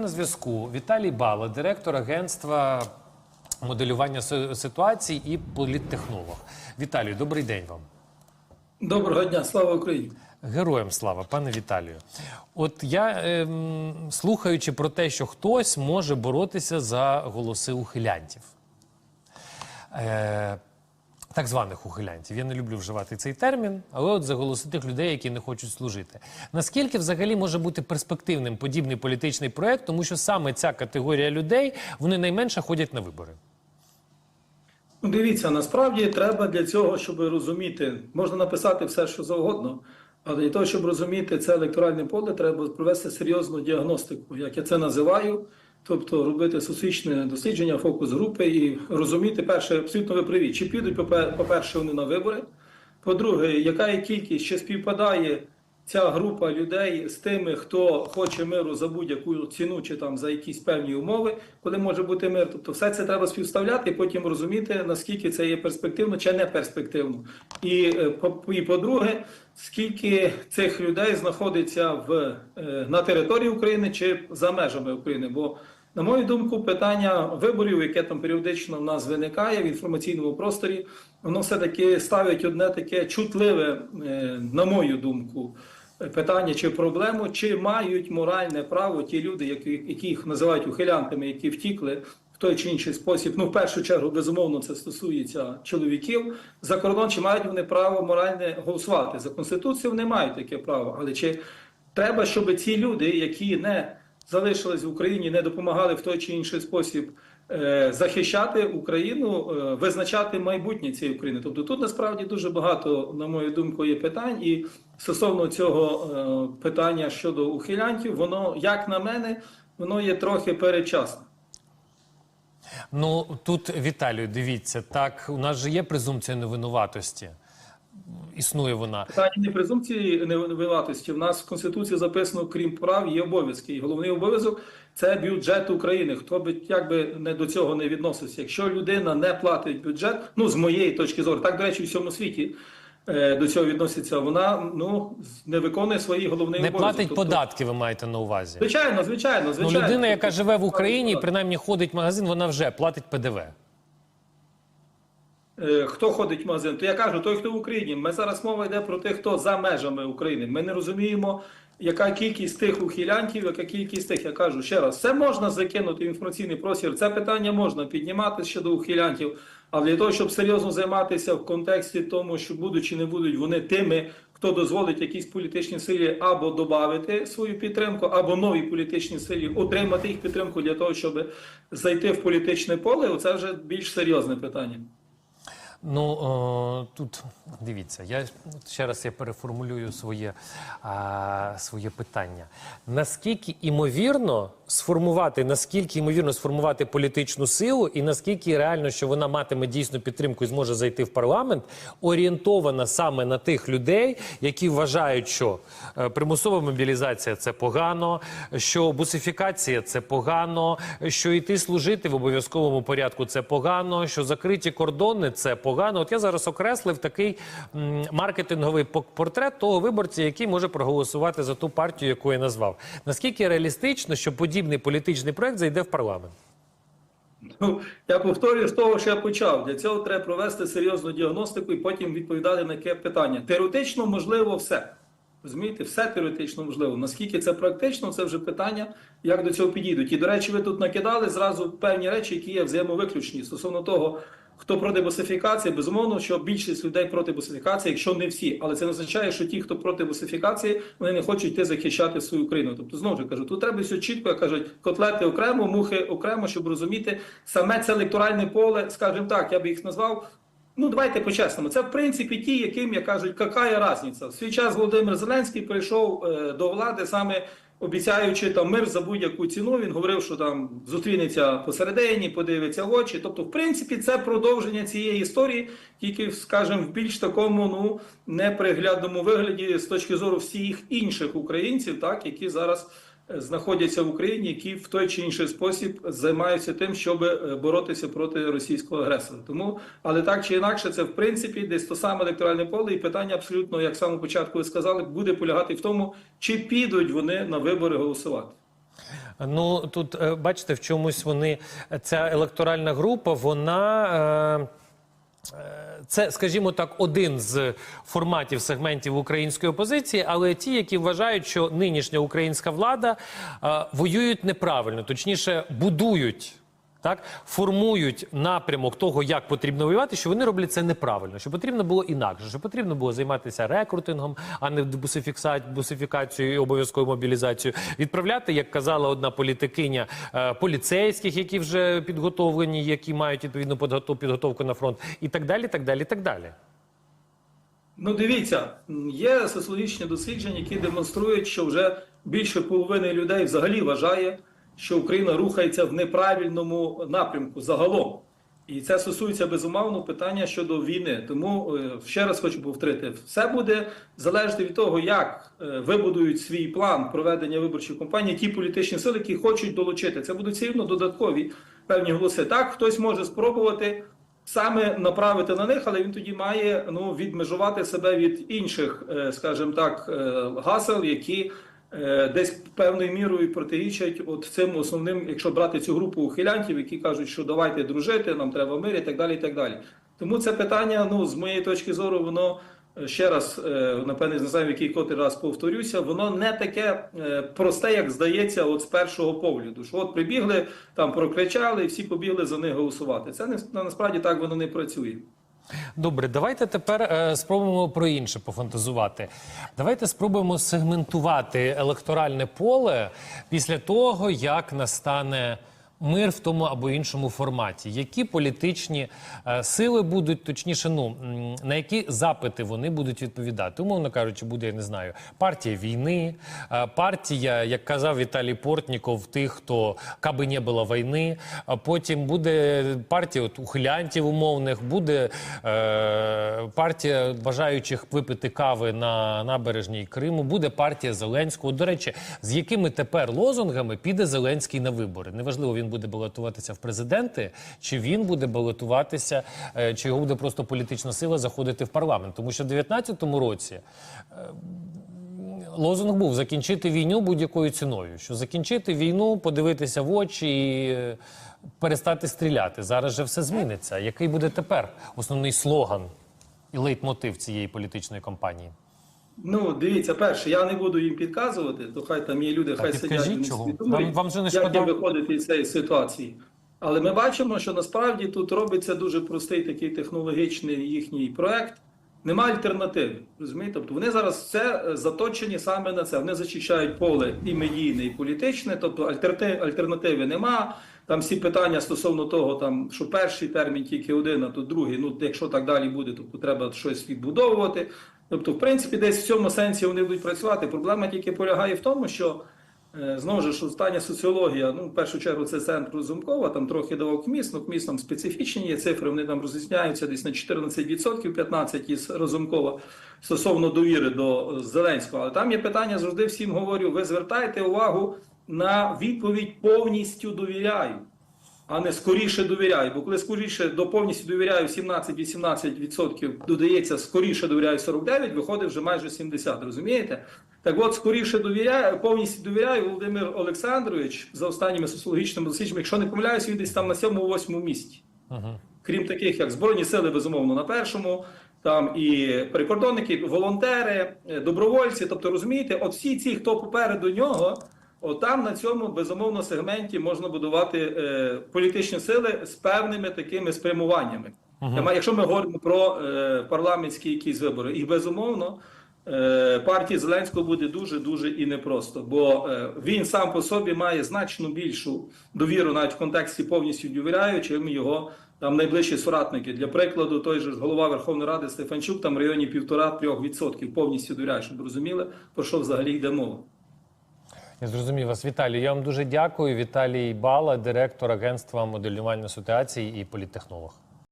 На зв'язку Віталій Бала, директор агентства моделювання си- ситуацій і політтехнолог. Віталію, добрий день вам. Доброго дня, слава Україні. Героям слава, пане Віталію. От я ем, слухаючи про те, що хтось може боротися за голоси ухилянтів. Е, так званих ухилянтів. Я не люблю вживати цей термін, але от за тих людей, які не хочуть служити. Наскільки взагалі може бути перспективним подібний політичний проект, тому що саме ця категорія людей вони найменше ходять на вибори. Ну, дивіться, насправді треба для цього, щоб розуміти, можна написати все, що завгодно, але для того, щоб розуміти це електоральне поле, треба провести серйозну діагностику, як я це називаю. Тобто робити сусічне дослідження, фокус групи і розуміти, перше, абсолютно ви праві, чи підуть, попе- по-перше, вони на вибори. По-друге, яка є кількість, чи співпадає ця група людей з тими, хто хоче миру за будь-яку ціну чи там за якісь певні умови, коли може бути мир. Тобто, все це треба співставляти і потім розуміти, наскільки це є перспективно чи не перспективно. І, е, і по-друге, скільки цих людей знаходиться в, е, на території України чи за межами України. Бо на мою думку, питання виборів, яке там періодично в нас виникає в інформаційному просторі, воно все-таки ставить одне таке чутливе, е, на мою думку, питання чи проблему, чи мають моральне право ті люди, які, яких називають ухилянтами, які втікли в той чи інший спосіб. Ну, в першу чергу, безумовно, це стосується чоловіків за кордон, чи мають вони право моральне голосувати за конституцією? Вони мають таке право, але чи треба, щоб ці люди, які не залишились в Україні, не допомагали в той чи інший спосіб захищати Україну, е, визначати майбутнє цієї України. Тобто тут насправді дуже багато, на мою думку, є питань, і стосовно цього е, питання щодо ухилянтів, воно, як на мене, воно є трохи передчасне. Ну тут Віталію, дивіться, так у нас же є презумпція невинуватості. Існує вона. Питання не презумпції невинуватості. В нас в Конституції записано, крім прав, є обов'язки. І головний обов'язок це бюджет України. Хто би як би не до цього не відносився. Якщо людина не платить бюджет, ну з моєї точки зору, так до речі, в всьому світі е, до цього відноситься. Вона ну не виконує свої головні Не обов'язки. платить Тобто, податки, ви маєте на увазі. Звичайно, звичайно, Ну, звичайно. людина, яка живе в Україні, принаймні ходить в магазин, вона вже платить ПДВ. Е, Хто ходить в магазин? То я кажу, той, хто в Україні. Ми зараз мова йде про тих, хто за межами України. Ми не розуміємо, яка кількість тих ухилянтів, яка кількість тих. Я кажу ще раз, це можна закинути в інформаційний простір. Це питання можна піднімати щодо ухилянтів. Але для того, щоб серйозно займатися в контексті тому, що будуть чи не будуть вони тими, хто дозволить якійсь політичній силі або додати свою підтримку, або новій політичній силі отримати їх підтримку для того, щоб зайти в політичне поле, це вже більш серйозне питання. Ну о, тут дивіться, я ще раз я переформулюю своє, а, своє питання. Наскільки імовірно сформувати, наскільки імовірно сформувати політичну силу, і наскільки реально, що вона матиме дійсну підтримку і зможе зайти в парламент, орієнтована саме на тих людей, які вважають, що е, примусова мобілізація це погано, що бусифікація це погано, що йти служити в обов'язковому порядку це погано, що закриті кордони це погано. От я зараз окреслив такий маркетинговий портрет того виборця, який може проголосувати за ту партію, яку я назвав. Наскільки реалістично, що подібний політичний проект зайде в парламент? Ну, я повторюю з того, що я почав. Для цього треба провести серйозну діагностику і потім відповідати на яке питання. Теоретично можливо все. Розумієте, все теоретично можливо. Наскільки це практично, це вже питання, як до цього підійдуть. І, до речі, ви тут накидали зразу певні речі, які є взаємовиключні стосовно того, хто проти босифікації. Безумовно, що більшість людей проти босифікації, якщо не всі, але це не означає, що ті, хто проти босифікації, вони не хочуть йти захищати свою країну. Тобто, знову ж кажу, тут треба все чітко, як кажуть, котлети окремо, мухи окремо, щоб розуміти саме це електоральне поле, скажімо так, я би їх назвав. Ну, давайте по-чесному. Це в принципі ті, яким я кажуть, яка різниця. В свій час Володимир Зеленський прийшов е, до влади саме обіцяючи там мир за будь-яку ціну. Він говорив, що там зустрінеться посередині, подивиться в очі. Тобто, в принципі, це продовження цієї історії, тільки, скажімо, в більш такому ну неприглядному вигляді з точки зору всіх інших українців, так які зараз знаходяться в Україні, які в той чи інший спосіб займаються тим, щоб е, боротися проти російського агресора. Тому, але так чи інакше, це в принципі десь то саме електоральне поле, і питання абсолютно, як з самого початку ви сказали, буде полягати в тому, чи підуть вони на вибори голосувати. Ну тут е, бачите, в чомусь вони ця електоральна група, вона. Е... Це, скажімо так, один з форматів сегментів української опозиції, але ті, які вважають, що нинішня українська влада е, воюють неправильно, точніше, будують. Так, формують напрямок того, як потрібно воювати, що вони роблять це неправильно, що потрібно було інакше, що потрібно було займатися рекрутингом, а не бусифікацією і обов'язковою мобілізацією. Відправляти, як казала одна політикиня, е, поліцейських, які вже підготовлені, які мають відповідну підготовку на фронт, і так далі. так далі, так далі. Ну, дивіться, є соціологічні дослідження, які демонструють, що вже більше половини людей взагалі вважає, що Україна рухається в неправильному напрямку загалом. І це стосується безумовно питання щодо війни. Тому е, ще раз хочу повторити: все буде залежати від того, як е, вибудують свій план проведення виборчої кампанії ті політичні сили, які хочуть долучити. Це будуть все рівно додаткові певні голоси. Так, хтось може спробувати саме направити на них, але він тоді має ну відмежувати себе від інших, е, скажімо так, гасел, які десь певною мірою протирічать от цим основним, якщо брати цю групу ухилянтів, які кажуть, що давайте дружити, нам треба мир і так далі. і так далі. Тому це питання, ну з моєї точки зору, воно. е, Ще раз, е, напевне, не знаю, в який котрий раз повторюся, воно не таке е, просте, як здається, от з першого погляду. Що от прибігли, там прокричали, і всі побігли за них голосувати. Це не насправді так воно не працює. Добре, давайте тепер е, спробуємо про інше пофантазувати. Давайте спробуємо сегментувати електоральне поле після того, як настане мир в тому або іншому форматі. Які політичні е, сили будуть, точніше, ну на які запити вони будуть відповідати? Умовно кажучи, буде, я не знаю, партія війни, е, партія, як казав Віталій Портніков, тих, хто каби не було війни. Потім буде партія от, ухилянтів умовних, буде е, партія бажаючих випити кави на набережній Криму, буде партія Зеленського. До речі, з якими тепер лозунгами піде Зеленський на вибори? Неважливо, він буде балотуватися в президенти, чи він буде балотуватися, е, чи його буде просто політична сила заходити в парламент. Тому що в 2019 році лозунг був закінчити війну будь-якою ціною. Що закінчити війну, подивитися в очі і е, перестати стріляти. Зараз же все зміниться. Який буде тепер основний слоган і лейтмотив цієї політичної кампанії? Ну, дивіться, перше, я не буду їм підказувати, то хай там є люди, хай сидять, чого? думають, Вам- же не як їм виходити з цієї ситуації. Але ми бачимо, що насправді тут робиться дуже простий такий технологічний їхній проект. Нема альтернативи. Розумієте? Тобто вони зараз це е, заточені саме на це. Вони зачищають поле і медійне, і політичне, тобто альтернати- альтернативи нема. Там всі питання стосовно того, там що перший термін тільки один, а то другий. Ну якщо так далі буде, то треба щось відбудовувати. Тобто, в принципі, десь в цьому сенсі вони будуть працювати. Проблема тільки полягає в тому, що е, знову ж остання соціологія, ну в першу чергу, це центр Розумкова, там трохи давав КМІС, ну КМІС там специфічні є цифри, вони там розрізняються десь на 14%, 15% із Розумкова стосовно довіри до е, Зеленського. Але там є питання, завжди всім говорю: ви звертайте увагу на відповідь повністю довіряю. А не скоріше довіряю. Бо коли скоріше до повністю довіряю 17-18% додається скоріше довіряю 49, виходить вже майже 70, розумієте? Так от, скоріше довіряю, повністю довіряю Володимир Олександрович за останніми соціологічними дослідженнями, якщо не помиляюсь, він десь там на 7-8 місці. Крім таких, як Збройні сили, безумовно, на першому, там і прикордонники, волонтери, е, добровольці. Тобто, розумієте, от всі ці, хто попереду нього, от там на цьому безумовно сегменті можна будувати е, політичні сили з певними такими спрямуваннями. Нема- Якщо ми говоримо про е, парламентські якісь вибори, і безумовно. е, Партії Зеленського буде дуже дуже і непросто, бо е, він сам по собі має значно більшу довіру, навіть в контексті повністю довіряю, чим його там найближчі соратники. Для прикладу, той же голова Верховної Ради Стефанчук там в районі півтора-трьох відсотків повністю довіряє, щоб розуміли про що взагалі йде мова. Я зрозумів вас, Віталій. Я вам дуже дякую. Віталій Бала, директор агентства моделювання ситуації і політтехнолог.